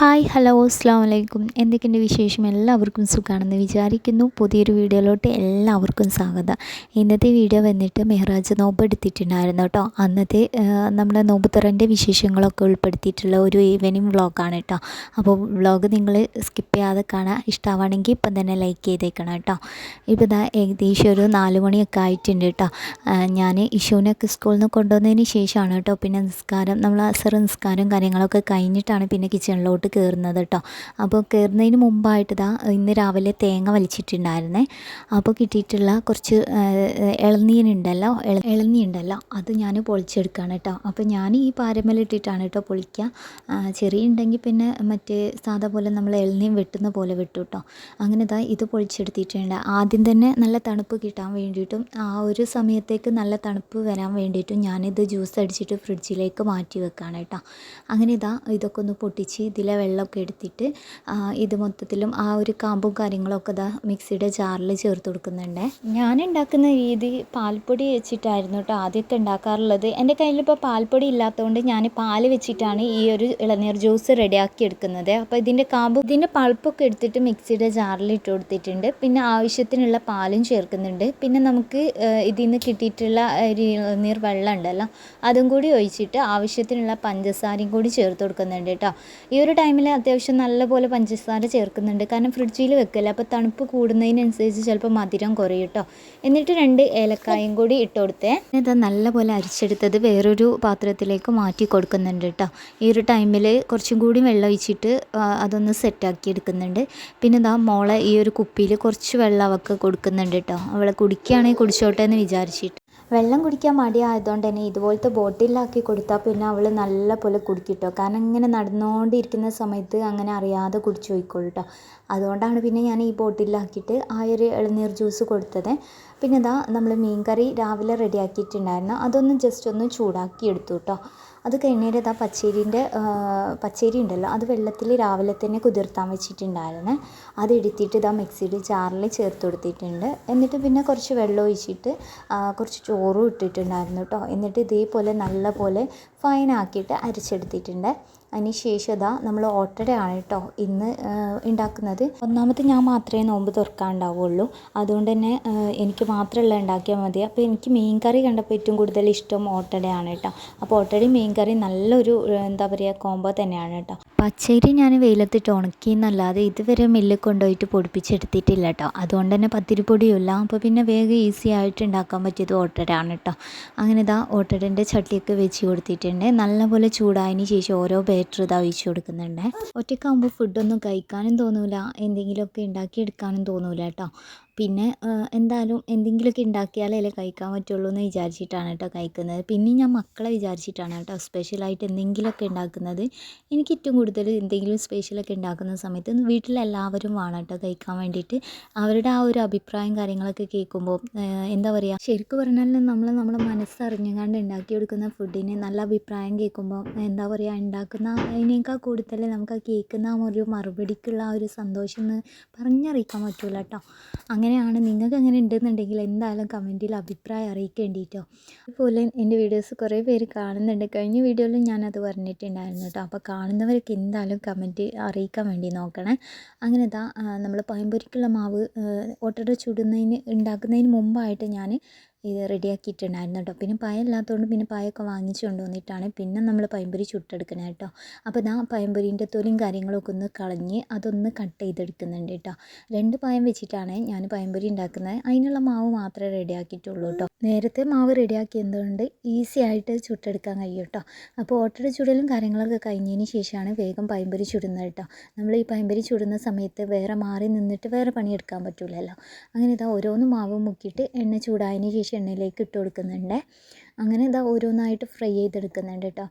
Hi hello അസ്സാം വലൈക്കും എന്തൊക്കെയുണ്ട് വിശേഷം? എല്ലാവർക്കും സുഖമാണെന്ന് വിചാരിക്കുന്നു. പുതിയൊരു വീഡിയോയിലോട്ട് എല്ലാവർക്കും സ്വാഗതം. ഇന്നത്തെ വീഡിയോ വന്നിട്ട് മെഹ്റാജ് നോമ്പ് എടുത്തിട്ടുണ്ടായിരുന്നു കേട്ടോ. അന്നത്തെ നമ്മുടെ നോമ്പ് തുറന്റെ വിശേഷങ്ങളൊക്കെ ഉൾപ്പെടുത്തിയിട്ടുള്ള ഒരു ഈവനിങ് വ്ളോഗാണ് കേട്ടോ. അപ്പോൾ വ്ളോഗ് നിങ്ങൾ സ്കിപ്പ് ചെയ്യാതെ കാണാൻ ഇഷ്ടമാണെങ്കിൽ ഇപ്പം തന്നെ ലൈക്ക് ചെയ്തേക്കണം കേട്ടോ. ഇപ്പോൾ ഇതാ ഏകദേശം ഒരു നാല് മണിയൊക്കെ ആയിട്ടുണ്ട് കേട്ടോ. ഞാൻ ഇഷുവിനൊക്കെ സ്കൂളിൽ നിന്ന് കൊണ്ടുവന്നതിന് ശേഷമാണ് കേട്ടോ. പിന്നെ നിസ്കാരം നമ്മൾ അസർ നിസ്കാരം കാര്യങ്ങളൊക്കെ കഴിഞ്ഞിട്ടാണ് പിന്നെ കിച്ചണിലോട്ട് കയറുന്നത് കേട്ടോ അപ്പോൾ കയറുന്നതിന് മുമ്പായിട്ട് ഇതാ ഇന്ന് രാവിലെ തേങ്ങ വലിച്ചിട്ടുണ്ടായിരുന്നേ. അപ്പോൾ കിട്ടിയിട്ടുള്ള കുറച്ച് ഇളനീനുണ്ടല്ലോ ഇളനീണ്ടല്ലോ അത് ഞാൻ പൊളിച്ചെടുക്കുകയാണ് കേട്ടോ. അപ്പോൾ ഞാൻ ഈ പാരമലിട്ടിട്ടാണ് കേട്ടോ പൊളിക്കുക. ചെറിയ ഉണ്ടെങ്കിൽ പിന്നെ മറ്റേ സാധാ പോലെ നമ്മൾ ഇളനീൻ വെട്ടുന്ന പോലെ വെട്ടു കേട്ടോ. അങ്ങനെ ഇതാ ഇത് പൊളിച്ചെടുത്തിട്ടുണ്ട്. ആദ്യം തന്നെ നല്ല തണുപ്പ് കിട്ടാൻ വേണ്ടിയിട്ടും ആ ഒരു സമയത്തേക്ക് നല്ല തണുപ്പ് വരാൻ വേണ്ടിയിട്ടും ഞാനിത് ജ്യൂസ് അടിച്ചിട്ട് ഫ്രിഡ്ജിലേക്ക് മാറ്റി വെക്കുകയാണ് കേട്ടോ. അങ്ങനെ ഇതാ ഇതൊക്കെ ഒന്ന് പൊട്ടിച്ച് ഇതിലെ വെള്ളമൊക്കെ എടുത്തിട്ട് ഇത് മൊത്തത്തിലും ആ ഒരു കാമ്പും കാര്യങ്ങളൊക്കെ ഇതാ മിക്സിയുടെ ജാറിൽ ചേർത്ത് കൊടുക്കുന്നുണ്ട്. ഞാൻ ഉണ്ടാക്കുന്ന രീതി പാൽപ്പൊടി വെച്ചിട്ടായിരുന്നു കേട്ടോ ആദ്യമൊക്കെ ഉണ്ടാക്കാറുള്ളത്. എന്റെ കയ്യിലിപ്പോൾ പാൽപ്പൊടി ഇല്ലാത്തതുകൊണ്ട് ഞാൻ പാൽ വെച്ചിട്ടാണ് ഈ ഒരു ഇളനീർ ജ്യൂസ് റെഡിയാക്കി എടുക്കുന്നത്. അപ്പോൾ ഇതിന്റെ കാമ്പ് ഇതിന്റെ പൾപ്പൊക്കെ എടുത്തിട്ട് മിക്സിയുടെ ജാറിൽ ഇട്ട് കൊടുത്തിട്ടുണ്ട്. പിന്നെ ആവശ്യത്തിനുള്ള പാലും ചേർക്കുന്നുണ്ട്. പിന്നെ നമുക്ക് ഇതിൽ നിന്ന് കിട്ടിയിട്ടുള്ള ഒരു ഇളനീർ വെള്ളം ഉണ്ടല്ലോ അതും കൂടി ഒഴിച്ചിട്ട് ആവശ്യത്തിനുള്ള പഞ്ചസാരയും കൂടി ചേർത്ത് കൊടുക്കുന്നുണ്ട് കേട്ടോ. ഈ ഒരു ടൈമിൽ അത്യാവശ്യം നല്ലപോലെ പഞ്ചസാര ചേർക്കുന്നുണ്ട്. കാരണം ഫ്രിഡ്ജിൽ വെക്കല്ല? അപ്പോൾ തണുപ്പ് കൂടുന്നതിനനുസരിച്ച് ചിലപ്പോൾ മധുരം കുറയും കേട്ടോ എന്നിട്ട് രണ്ട് ഏലക്കായും കൂടി ഇട്ട് കൊടുത്തേ. ഇത് നല്ലപോലെ അരിച്ചെടുത്തത് വേറൊരു പാത്രത്തിലേക്ക് മാറ്റി കൊടുക്കുന്നുണ്ട് കേട്ടോ ഈ ഒരു ടൈമിൽ കുറച്ചും കൂടി വെള്ളം ഒഴിച്ചിട്ട് അതൊന്ന് സെറ്റാക്കി എടുക്കുന്നുണ്ട്. പിന്നെ ഇതാ മോളെ ഈ ഒരു കുപ്പിയിൽ കുറച്ച് വെള്ളം അവൾക്ക് കൊടുക്കുന്നുണ്ട് കേട്ടോ അവളെ കുടിക്കുകയാണെങ്കിൽ കുടിച്ചോട്ടെ എന്ന് വിചാരിച്ചിട്ട്. വെള്ളം കുടിക്കാൻ മടിയായതുകൊണ്ട് തന്നെ ഇതുപോലത്തെ ബോട്ടിലാക്കി കൊടുത്താൽ പിന്നെ അവൾ നല്ല പോലെ കുടിക്കും കേട്ടോ കാരണം ഇങ്ങനെ നടന്നുകൊണ്ടിരിക്കുന്ന സമയത്ത് അങ്ങനെ അറിയാതെ കുടിച്ചു പോയിക്കോളൂ കേട്ടോ അതുകൊണ്ടാണ് പിന്നെ ഞാൻ ഈ ബോട്ടിലാക്കിയിട്ട് ആ ഒരു ഇളനീർ ജ്യൂസ് കൊടുത്തത്. പിന്നെ ഇതാ നമ്മൾ മീൻ കറി രാവിലെ റെഡിയാക്കിയിട്ടുണ്ടായിരുന്നു അതൊന്ന് ജസ്റ്റ് ഒന്ന് ചൂടാക്കി എടുത്തു കേട്ടോ അത് കഴിഞ്ഞിട്ട് ഇതാ പച്ചരീന്റെ പച്ചരി ഉണ്ടല്ലോ അത് വെള്ളത്തിൽ രാവിലെ തന്നെ കുതിർത്താൻ വെച്ചിട്ടുണ്ടായിരുന്നു. അത് എടുത്തിട്ട് ഇതാ മിക്സിയിൽ ജാറിൽ ചേർത്ത് കൊടുത്തിട്ടുണ്ട്. എന്നിട്ട് പിന്നെ കുറച്ച് വെള്ളം ഒഴിച്ചിട്ട് കുറച്ച് ചോറും ഇട്ടിട്ടുണ്ടായിരുന്നു കേട്ടോ എന്നിട്ട് ഇതേപോലെ നല്ല പോലെ ഫൈനാക്കിയിട്ട് അരച്ചെടുത്തിട്ടുണ്ട്. അതിന് ശേഷം നമ്മൾ ഓട്ടടയാണ് കേട്ടോ ഇന്ന് ഉണ്ടാക്കുന്നത്. ഒന്നാമത് ഞാൻ മാത്രമേ നോമ്പ് തുറക്കാണ്ടാവുള്ളൂ. അതുകൊണ്ട് തന്നെ എനിക്ക് മാത്രമല്ല ഉണ്ടാക്കിയാൽ മതി. അപ്പോൾ എനിക്ക് മീൻ കറി കണ്ടപ്പോൾ ഏറ്റവും കൂടുതൽ ഇഷ്ടം ഓട്ടടയാണ് കേട്ടോ. അപ്പോൾ ഓട്ടടയും മീൻ കറി നല്ലൊരു എന്താ പറയുക കോംബോ തന്നെയാണ് കേട്ടോ. പച്ചരി ഞാൻ വെയിലത്തിട്ട് ഉണക്കി എന്നല്ലാതെ ഇതുവരെ മില്ലിൽ കൊണ്ടുപോയിട്ട് പൊടിപ്പിച്ചെടുത്തിട്ടില്ല കേട്ടോ. അതുകൊണ്ട് തന്നെ പത്തിരിപ്പൊടിയുമില്ല. അപ്പോൾ പിന്നെ വേഗം ഈസി ആയിട്ട് ഉണ്ടാക്കാൻ പറ്റിയത് ഓട്ടടയാണ് കേട്ടോ. അങ്ങനെ ഇതാ ഓട്ടടന്റെ ചട്ടിയൊക്കെ വെച്ച് കൊടുത്തിട്ടുണ്ട്. നല്ലപോലെ ചൂടായതിന് ശേഷം ഓരോ ബാറ്റർ ഇതാ ഒഴിച്ചു കൊടുക്കുന്നുണ്ട്. ഒറ്റയ്ക്കാകുമ്പോൾ ഫുഡൊന്നും കഴിക്കാനും തോന്നൂല. എന്തെങ്കിലുമൊക്കെ ഉണ്ടാക്കിയെടുക്കാനും തോന്നൂല കേട്ടോ. പിന്നെ എന്തായാലും എന്തെങ്കിലുമൊക്കെ ഉണ്ടാക്കിയാലല്ലേ കഴിക്കാൻ പറ്റുള്ളൂ എന്ന് വിചാരിച്ചിട്ടാണ് കേട്ടോ കഴിക്കുന്നത്. പിന്നെ ഞാൻ മക്കളെ വിചാരിച്ചിട്ടാണ് കേട്ടോ സ്പെഷ്യലായിട്ട് എന്തെങ്കിലുമൊക്കെ ഉണ്ടാക്കുന്നത് എനിക്ക് ഏറ്റവും കൂടുതൽ എന്തെങ്കിലും സ്പെഷ്യലൊക്കെ ഉണ്ടാക്കുന്ന സമയത്ത് വീട്ടിലെല്ലാവരും വേണം കേട്ടോ കഴിക്കാൻ വേണ്ടിയിട്ട്. അവരുടെ ആ ഒരു അഭിപ്രായം കാര്യങ്ങളൊക്കെ കേൾക്കുമ്പോൾ എന്താ പറയുക ശരിക്കും പറഞ്ഞാൽ നമ്മൾ നമ്മുടെ മനസ്സറിഞ്ഞുകൊണ്ട് ഉണ്ടാക്കി കൊടുക്കുന്ന ഫുഡിന് നല്ല അഭിപ്രായം കേൾക്കുമ്പോൾ എന്താ പറയുക ഉണ്ടാക്കുന്ന അതിനേക്കാൾ കൂടുതൽ നമുക്ക് ആ കേൾക്കുന്ന ഒരു മറുപടിക്കുള്ള ആ ഒരു സന്തോഷം എന്ന് പറഞ്ഞറിയിക്കാൻ പറ്റില്ല കേട്ടോ. അങ്ങനെ അങ്ങനെയാണ് നിങ്ങൾക്ക് അങ്ങനെ ഉണ്ടെന്നുണ്ടെങ്കിൽ എന്തായാലും കമന്റിൽ അഭിപ്രായം അറിയിക്കേണ്ടിട്ടോ. അതുപോലെ എന്റെ വീഡിയോസ് കുറേ പേര് കാണുന്നുണ്ട്. കഴിഞ്ഞ വീഡിയോയിലും ഞാനത് പറഞ്ഞിട്ടുണ്ടായിരുന്നു കേട്ടോ. അപ്പോൾ കാണുന്നവർക്ക് എന്തായാലും കമന്റ് അറിയിക്കാൻ വേണ്ടി നോക്കണേ. അങ്ങനെ ഇതാ നമ്മൾ പഴംപൊരിക്കുള്ള മാവ് ഓട്ടോടെ ചുടുന്നതിന് ഉണ്ടാക്കുന്നതിന് മുമ്പായിട്ട് ഞാൻ ഇത് റെഡിയാക്കിയിട്ടുണ്ടായിരുന്നു കേട്ടോ പിന്നെ പായ ഇല്ലാത്തതുകൊണ്ട് പിന്നെ പായൊക്കെ വാങ്ങിച്ചു കൊണ്ടുവന്നിട്ടാണ് പിന്നെ നമ്മൾ പയമ്പൊരി ചുട്ടെടുക്കണത് കേട്ടോ. അപ്പോൾ ഞാൻ പയമ്പൊരിന്റെ തൊലിയും കാര്യങ്ങളൊക്കെ ഒന്ന് കളഞ്ഞ് അതൊന്ന് കട്ട് ചെയ്തെടുക്കുന്നുണ്ട് കേട്ടോ. രണ്ട് പായം വെച്ചിട്ടാണ് ഞാൻ പയമ്പൊരി ഉണ്ടാക്കുന്നത്. അതിനുള്ള മാവ് മാത്രമേ റെഡിയാക്കിയിട്ടുള്ളൂ കേട്ടോ. നേരത്തെ മാവ് റെഡിയാക്കിയതുകൊണ്ട് ഈസി ആയിട്ട് ചുട്ടെടുക്കാൻ കഴിയും കേട്ടോ അപ്പോൾ ഓട്ടട ചുടലും കാര്യങ്ങളൊക്കെ കഴിഞ്ഞതിന് ശേഷമാണ് വേഗം പൈമ്പരി ചുടുന്നത് കേട്ടോ നമ്മൾ ഈ പൈമ്പരി ചുടുന്ന സമയത്ത് വേറെ മാറി നിന്നിട്ട് വേറെ പണിയെടുക്കാൻ പറ്റില്ലല്ലോ അങ്ങനെ ഇതാ ഓരോന്ന് മാവ് മുക്കിയിട്ട് എണ്ണ ചൂടായതിന് ശേഷം എണ്ണയിലേക്ക് ഇട്ട് കൊടുക്കുന്നുണ്ട്. അങ്ങനെ ഇതാ ഓരോന്നായിട്ട് ഫ്രൈ ചെയ്തെടുക്കുന്നുണ്ട് കേട്ടോ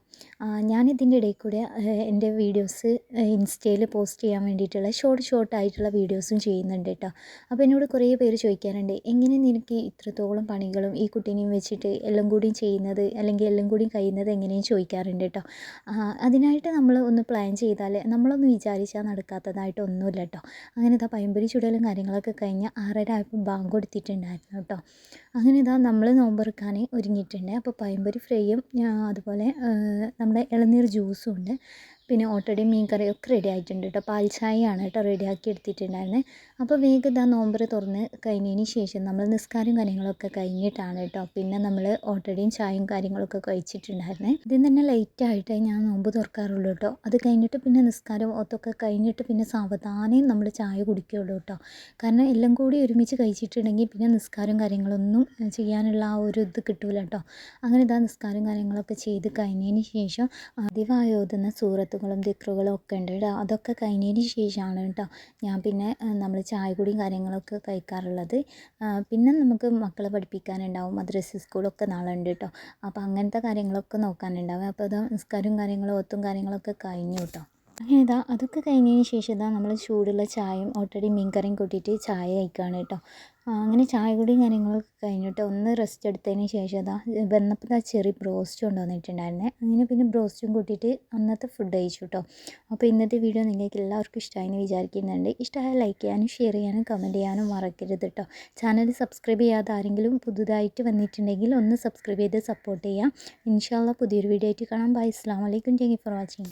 ഞാനിതിന്റെ ഇടയിൽ കൂടെ എന്റെ വീഡിയോസ് ഇൻസ്റ്റയിൽ പോസ്റ്റ് ചെയ്യാൻ വേണ്ടിയിട്ടുള്ള ഷോർട്ട് ഷോർട്ട് ആയിട്ടുള്ള വീഡിയോസും ചെയ്യുന്നുണ്ട് കേട്ടോ അപ്പോൾ എന്നോട് കുറേ പേര് ചോദിക്കാറുണ്ട് എങ്ങനെ നിനക്ക് ഇത്രത്തോളം പണികളും ഈ കുട്ടീനെയും വെച്ചിട്ട് എല്ലാം കൂടിയും ചെയ്യുന്നത് അല്ലെങ്കിൽ എല്ലാം കൂടിയും കഴിയുന്നത് എങ്ങനെയും ചോദിക്കാറുണ്ട് കേട്ടോ അതിനായിട്ട് നമ്മൾ ഒന്ന് പ്ലാൻ ചെയ്താൽ നമ്മളൊന്ന് വിചാരിച്ചാൽ നടക്കാത്തതായിട്ട് ഒന്നുമില്ല കേട്ടോ അങ്ങനെ ഇതാ പയമ്പരി ചുടലും കാര്യങ്ങളൊക്കെ കഴിഞ്ഞ് ആറര ആയപ്പോൾ ബാങ്ക് കൊടുത്തിട്ടുണ്ടായിരുന്നു കേട്ടോ അങ്ങനെ ഇതാ നമ്മൾ നോമ്പെറുക്കാൻ ഒരുങ്ങിയിട്ടുണ്ട്. അപ്പോൾ പഴംപൊരി ഫ്രൈയും അതുപോലെ നമ്മുടെ ഇളനീർ ജ്യൂസും ഉണ്ട്. പിന്നെ ഓൾറെഡി മീൻ കറിയൊക്കെ റെഡി ആയിട്ടുണ്ട് കേട്ടോ പാൽ ചായയാണ് കേട്ടോ റെഡിയാക്കി എടുത്തിട്ടുണ്ടായിരുന്നത് അപ്പോൾ വേഗം ഇതാ നോമ്പ് തുറന്ന് കഴിഞ്ഞതിന് ശേഷം നമ്മൾ നിസ്കാരം കാര്യങ്ങളൊക്കെ കഴിഞ്ഞിട്ടാണ് കേട്ടോ പിന്നെ നമ്മൾ ഓൾറെഡിയും ചായയും കാര്യങ്ങളൊക്കെ കഴിച്ചിട്ടുണ്ടായിരുന്നത് ഇതിൽ തന്നെ ലൈറ്റ് ആയിട്ടേ ഞാൻ നോമ്പ് തുറക്കാറുള്ളൂ കേട്ടോ അത് കഴിഞ്ഞിട്ട് പിന്നെ നിസ്കാരം ഒത്തൊക്കെ കഴിഞ്ഞിട്ട് പിന്നെ സാവധാനം നമ്മൾ ചായ കുടിക്കുകയുള്ളൂ കേട്ടോ കാരണം എല്ലാം കൂടി ഒരുമിച്ച് കഴിച്ചിട്ടുണ്ടെങ്കിൽ പിന്നെ നിസ്കാരം കാര്യങ്ങളൊന്നും ചെയ്യാനുള്ള ആ ഒരു ഇത് കിട്ടൂല കേട്ടോ അങ്ങനെ ഇതാ നിസ്കാരം കാര്യങ്ങളൊക്കെ ചെയ്ത് കഴിഞ്ഞതിന് ശേഷം ആദ്യമായി ഓതുന്ന സൂറത്തുകളും ദിക്റുകളും ഒക്കെ ഉണ്ട് കേട്ടോ അതൊക്കെ കഴിഞ്ഞതിന് ശേഷമാണ് കേട്ടോ ഞാൻ പിന്നെ നമ്മൾ ചായ കുടിയും കാര്യങ്ങളൊക്കെ കഴിക്കാറുള്ളത്. പിന്നെ നമുക്ക് മക്കളെ പഠിപ്പിക്കാനുണ്ടാവും മദ്രസ സ്കൂളൊക്കെ നാളെ ഉണ്ട് കേട്ടോ അപ്പോൾ അങ്ങനത്തെ കാര്യങ്ങളൊക്കെ നോക്കാനുണ്ടാവും. അപ്പോൾ അത് നിസ്കാരവും കാര്യങ്ങളും ഒത്തും കാര്യങ്ങളൊക്കെ കഴിഞ്ഞു കേട്ടോ അങ്ങനെ ഇതാ അതൊക്കെ കഴിഞ്ഞതിന് ശേഷം ഇതാ നമ്മൾ ചൂടുള്ള ചായയും ഓൾറെഡി മീൻ കറിയും കൂട്ടിയിട്ട് ചായ കഴിക്കുകയാണ് കേട്ടോ. അങ്ങനെ ചായ കുടിയും കാര്യങ്ങളൊക്കെ കഴിഞ്ഞിട്ട് ഒന്ന് റെസ്റ്റ് എടുത്തതിന് ശേഷം ഇതാ വന്നപ്പോൾ ആ ചെറിയ ബ്രോസ്റ്റ് കൊണ്ടുവന്നിട്ടുണ്ടായിരുന്നേ. അങ്ങനെ പിന്നെ ബ്രോസ്റ്റും കൂട്ടിയിട്ട് അന്നത്തെ ഫുഡ് കഴിച്ചു കേട്ടോ. അപ്പോൾ ഇന്നത്തെ വീഡിയോ നിങ്ങൾക്ക് എല്ലാവർക്കും ഇഷ്ടമായെന്ന് വിചാരിക്കുന്നുണ്ട്. ഇഷ്ടമായ ലൈക്ക് ചെയ്യാനും ഷെയർ ചെയ്യാനും കമന്റ് ചെയ്യാനും മറക്കരുത് കേട്ടോ. ചാനൽ സബ്സ്ക്രൈബ് ചെയ്യാതെ ആരെങ്കിലും പുതുതായിട്ട് വന്നിട്ടുണ്ടെങ്കിൽ ഒന്ന് സബ്സ്ക്രൈബ് ചെയ്ത് സപ്പോർട്ട് ചെയ്യാം. ഇൻഷാല്ല പുതിയൊരു വീഡിയോ ആയിട്ട് കാണാം. ബൈ അസ്സാം വലൈക്കും താങ്ക് ഫോർ വാച്ചിങ്